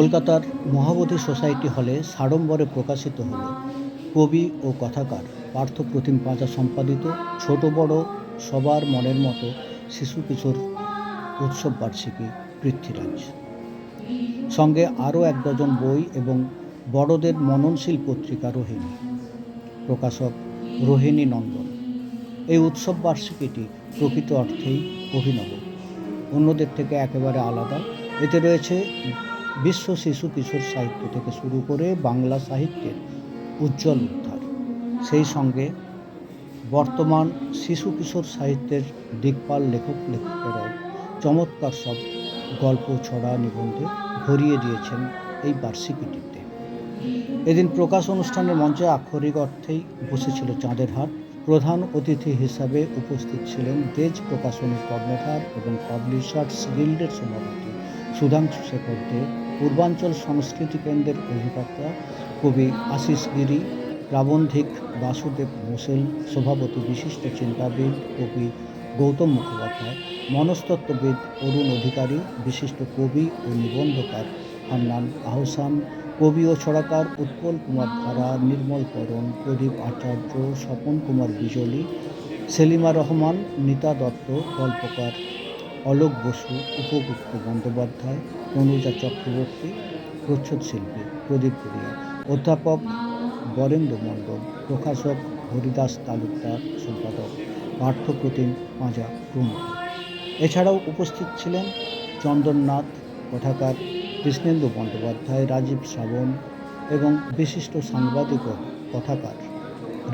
কলকাতার মহাবোধি সোসাইটি হলে সাড়ম্বরে প্রকাশিত হল কবি ও কথাকার, পার্থ প্রতিম পাঁচা সম্পাদিত, ছোট বড় সবার মনের মতো শিশু কিশোর উৎসব বার্ষিকী পৃথ্বীরাজ। সঙ্গে আরও এক ডজন বই এবং বড়দের মননশীল পত্রিকা রোহিণী। প্রকাশক রোহিণী নন্দন। এই উৎসব বার্ষিকীটি প্রকৃত অর্থেই অভিনব। অন্যদের থেকে একেবারে আলাদা। এতে রয়েছে বিশ্ব শিশু কিশোর সাহিত্য থেকে শুরু করে বাংলা সাহিত্যের উজ্জ্বল উদ্ধার। সেই সঙ্গে বর্তমান শিশু কিশোর সাহিত্যের দিকপাল লেখক লেখকেরাও চমৎকার সব গল্প ছড়া নিবন্ধে ভরিয়ে দিয়েছেন এই বার্ষিকীটিতে। এদিন প্রকাশ অনুষ্ঠানের মঞ্চে আক্ষরিক অর্থেই বসেছিল চাঁদের হাট। প্রধান অতিথি হিসাবে উপস্থিত ছিলেন দেজ প্রকাশনীর কর্ণধার এবং পাবলিশার্স গিল্ডের সভাপতি সুধাংশু শেখর দে পূর্বাঞ্চল সংস্কৃতি কেন্দ্রের অধিকর্তা কবি আশিস গিরি প্রাবন্ধিক বাসুদেব মোসেল সভাপতি বিশিষ্ট চিন্তাবিদ কবি গৌতম মুখোপাধ্যায়, মনস্তত্ত্ববিদ অরুণ অধিকারী, বিশিষ্ট কবি ও নিবন্ধকার হান্নান আহসান, কবি ও ছড়াকার উৎপল কুমার ধারা, নির্মল করণ, প্রদীপ আচার্য, স্বপন কুমার বিজলি, সেলিমা রহমান, নীতা দত্ত, গল্পকার অলোক বসু, উপগুপ্ত বন্দ্যোপাধ্যায় তনুজা চক্রবর্তী, প্রচ্ছদ শিল্পী প্রদীপ পুরিয়া অধ্যাপক বরেন্দ্র মণ্ডল, প্রকাশক হরিদাস তালুকদার, সম্পাদক পার্থপ্রতিম পাঁজা প্রমুখ। এছাড়াও উপস্থিত ছিলেন চন্দননাথ কথাকার কৃষ্ণেন্দু বন্দ্যোপাধ্যায়, রাজীব শ্রাবণ এবং বিশিষ্ট সাংবাদিক কথাকার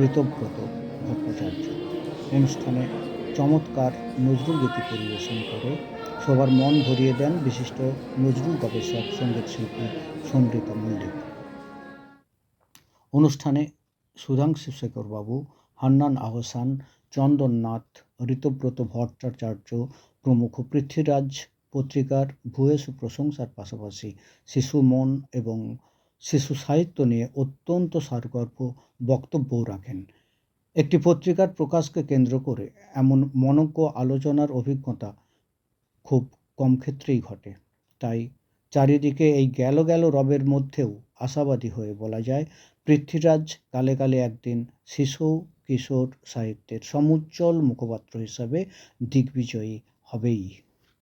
ঋতব্রত ভট্টাচার্য। অনুষ্ঠানে চমৎকার নজরুল গীতি পরিবেশন করে। সবার মন ভরিয়ে দেন বিশিষ্ট নজরুল গবেষক, সংগীত শিল্পী সমৃতা মল্লিক। অনুষ্ঠানে সুধাংশু শেখর বাবু হান্নান আহসান, চন্দননাথ, ঋতব্রত ভট্টাচার্য প্রমুখ, পৃথ্বীরাজ পত্রিকার ভূয়সী প্রশংসার পাশাপাশি শিশু মন এবং শিশু সাহিত্য নিয়ে অত্যন্ত সারগর্ভ বক্তব্যও রাখেন। একটি পত্রিকার প্রকাশকে কেন্দ্র করে এমন মনজ্ঞ আলোচনার অভিজ্ঞতা খুব কম ক্ষেত্রেই ঘটে। তাই চারিদিকে এই গেল গেল রবের মধ্যেও আশাবাদী হয়ে বলা যায়, পৃথ্বীরাজ কালে কালে একদিন শিশু কিশোর সাহিত্যের সমুজ্জ্বল মুখপাত্র হিসাবে দিগ্বিজয়ী হবেই।